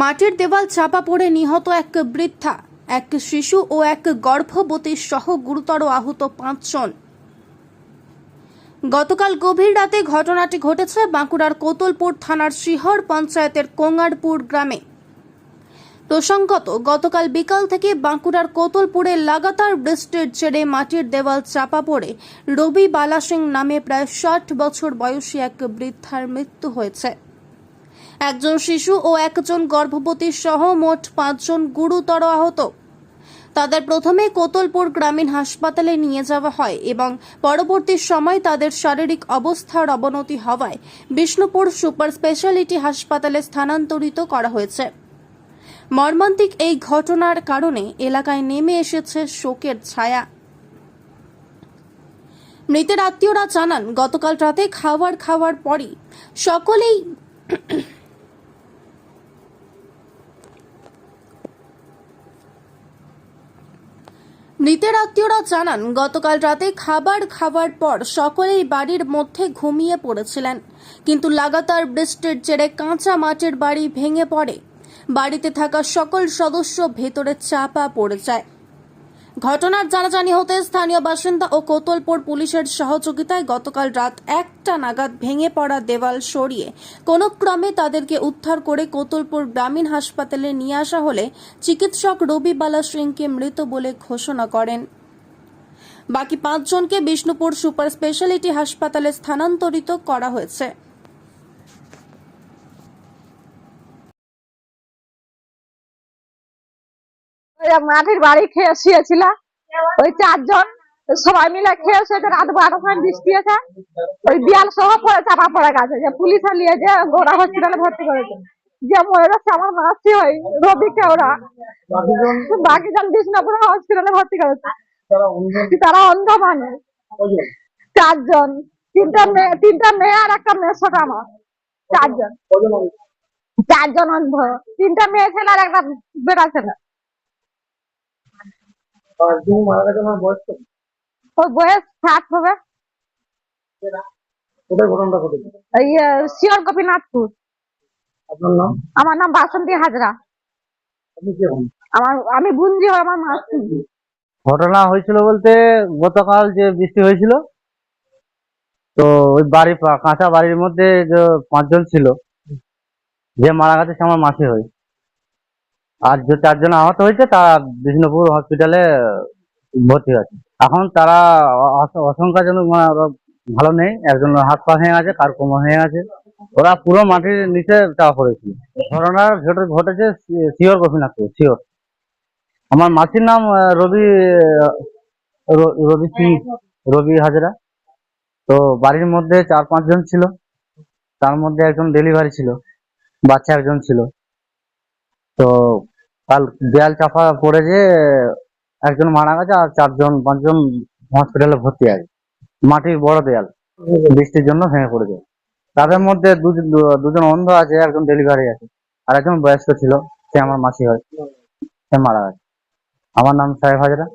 মাটির দেওয়াল চাপা পড়ে নিহত এক বৃদ্ধা, এক শিশু ও এক গর্ভবতী সহ গুরুতর আহত পাঁচজন। গতকাল গভীর রাতে ঘটনাটি ঘটেছে বাঁকুড়ার কোতলপুর থানার শিহর পঞ্চায়েতের কোঙ্গারপুর গ্রামে। প্রসঙ্গত, গতকাল বিকাল থেকে বাঁকুড়ার কোতলপুরে লাগাতার বৃষ্টির জেরে মাটির দেওয়াল চাপা পড়ে রবি বালা সিং নামে প্রায় ষাট বছর বয়সী এক বৃদ্ধার মৃত্যু হয়েছে। একজন শিশু ও একজন গর্ভবতী সহ মোট পাঁচজন গুরুতর আহত। তাদের প্রথমে কোতলপুর গ্রামীণ হাসপাতালে নিয়ে যাওয়া হয় এবং পরবর্তী সময় তাদের শারীরিক অবস্থার অবনতি হওয়ায় বিষ্ণুপুর সুপার স্পেশালিটি হাসপাতালে স্থানান্তরিত করা হয়েছে। মর্মান্তিক এই ঘটনার কারণে এলাকায় নেমে এসেছে শোকের ছায়া। মৃতের আত্মীয়রা জানান, গতকাল রাতে খাবার খাওয়ার পরই সকলেই মৃতের আত্মীয়রা জানান, গতকাল রাতে খাবার খাওয়ার পর সকলেই বাড়ির মধ্যে ঘুমিয়ে পড়েছিলেন। কিন্তু লাগাতার বৃষ্টির জেরে কাঁচা মাটির বাড়ি ভেঙে পড়ে। বাড়িতে থাকা সকল সদস্য ভেতরে চাপা পড়ে যায়। ঘটনার জানাজানি হতে স্থানীয় বাসিন্দা ও কোতলপুর পুলিশের সহযোগিতায় গতকাল রাত একটা নাগাদ ভেঙে পড়া দেওয়াল সরিয়ে কোনো ক্রমে তাদেরকে উদ্ধার করে কোতলপুর গ্রামীণ হাসপাতালে নিয়ে আসা হলে চিকিৎসক রবি বালা সিংকে মৃত বলে ঘোষণা করেন। বাকি পাঁচজনকে বিষ্ণুপুর সুপার স্পেশালিটি হাসপাতালে স্থানান্তরিত করা হয়েছে। মাটির বাড়ি খেয়ে শুয়েছিলাম ওই চারজন সবাই মিলে খেয়ে শুয়েছে রাত সময় বৃষ্টি আছে ওই বিয়াল সহ পড়ে চাপা পড়ে গেছে। যে পুলিশে নিয়ে যে গোড়া হসপিটালে ভর্তি করেছে। যে মরে যাচ্ছে আমার মাসি হয় রবিকে ওরা। বাকি জন বিষ্ণুপুর হসপিটালে ভর্তি করেছে। তারা অন্ধ মানুষ। চারজন। তিনটা মেয়ে তিনটা মেয়ে আর একটা মেয়ে ছোট আমার। চারজন। চারজন অন্ধ। তিনটা মেয়ে ছেলে আর একটা বেটা ছেলে। আর তুমি মারা গেছে আমার বয়স কত? ওর বয়স ষাট হবে। কোথায় ঘটনাটা ঘটেছে? এই শিওর গোপীনাথপুর আপনার নাম? আমার নাম বাসন্তী হাজরা। আপনি কে হন? আমার আমি বুঞ্জি হয় আমার মাসি ঘটনা হয়েছিল বলতে গতকাল যে বৃষ্টি হয়েছিল তো ওই বাড়ি পা- কাঁচা বাড়ির মধ্যে যে পাঁচজন ছিল যে মারা গেছে সে আমার মাসি হয়। আর যে চারজন আহত হয়েছে, তারা বিষ্ণুপুর হসপিটালে ভর্তি আছে এখন তারা অ- অস- আশঙ্কাজনক মানে ভালো নেই, একজন হাত পা ভেঙে গেছে, কার কোমর ভেঙে গেছে। ওরা পুরো মাটির নিচে চাপা পড়েছিল। ঘটনার ঘটে, ঘটেছে শিওর গোপীনাথপুর শিওর আমার মাসির নাম রবি রবি সিং, রবি হাজরা। তো বাড়ির মধ্যে চার পাঁচজন ছিল। তার মধ্যে একজন ডেলিভারি ছিল, বাচ্চা একজন ছিল। তো কাল দেয়াল চাপা পড়ে যে একজন মারা গেছে আর চারজন, পাঁচজন হসপিটালে ভর্তি আছে। মাটির বড় দেয়াল, বৃষ্টির জন্য ভেঙে পড়েছে তাদের মধ্যে দুজন অন্ধ আছে, একজন ডেলিভারি আছে, আর একজন বয়স্ক ছিল, সে আমার মাসি হয়, সে মারা গেছে। আমার নাম সাহেব হাজরা।